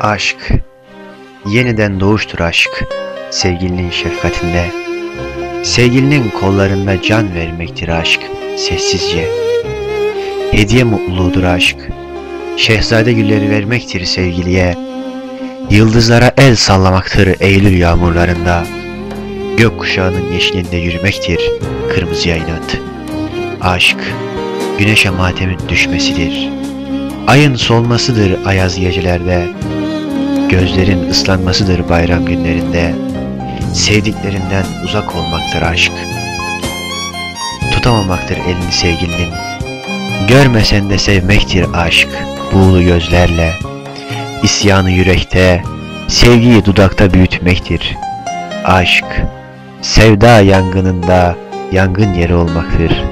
Aşk, yeniden doğuştur aşk, sevgilinin şefkatinde. Sevgilinin kollarında can vermektir aşk, sessizce. Hediye mutluluğudur aşk, şehzade gülleri vermektir sevgiliye. Yıldızlara el sallamaktır Eylül yağmurlarında. Gökkuşağının yeşilinde yürümektir kırmızıya inat. Aşk, güneşe matemin düşmesidir. Ayın solmasıdır ayaz gecelerde. Gözlerin ıslanmasıdır bayram günlerinde. Sevdiklerinden uzak olmaktır aşk. Tutamamaktır elini sevgilinin. Görmesen de sevmektir aşk buğulu gözlerle. İsyanı yürekte, sevgiyi dudakta büyütmektir. Aşk, sevda yangınında yangın yeri olmaktır.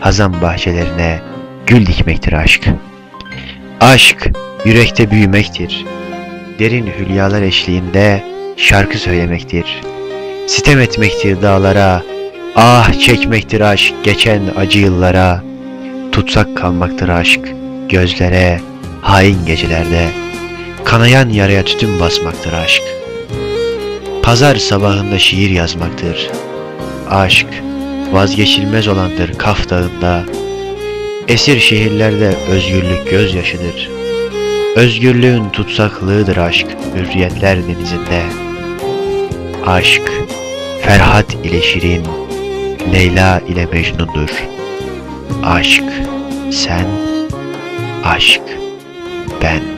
Hazan bahçelerine gül dikmektir aşk. Aşk, yürekte büyümektir. Derin hülyalar eşliğinde şarkı söylemektir. Sitem etmektir dağlara, ah çekmektir aşk geçen acı yıllara. Tutsak kalmaktır aşk gözlere, hain gecelerde. Kanayan yaraya tütün basmaktır aşk. Pazar sabahında şiir yazmaktır. Aşk vazgeçilmez olandır Kaf Dağı'nda. Esir şehirlerde özgürlük gözyaşıdır. Özgürlüğün tutsaklığıdır aşk hürriyetler denizinde. Aşk Ferhat ile Şirin, Leyla ile Mecnun'dur. Aşk sen, aşk ben.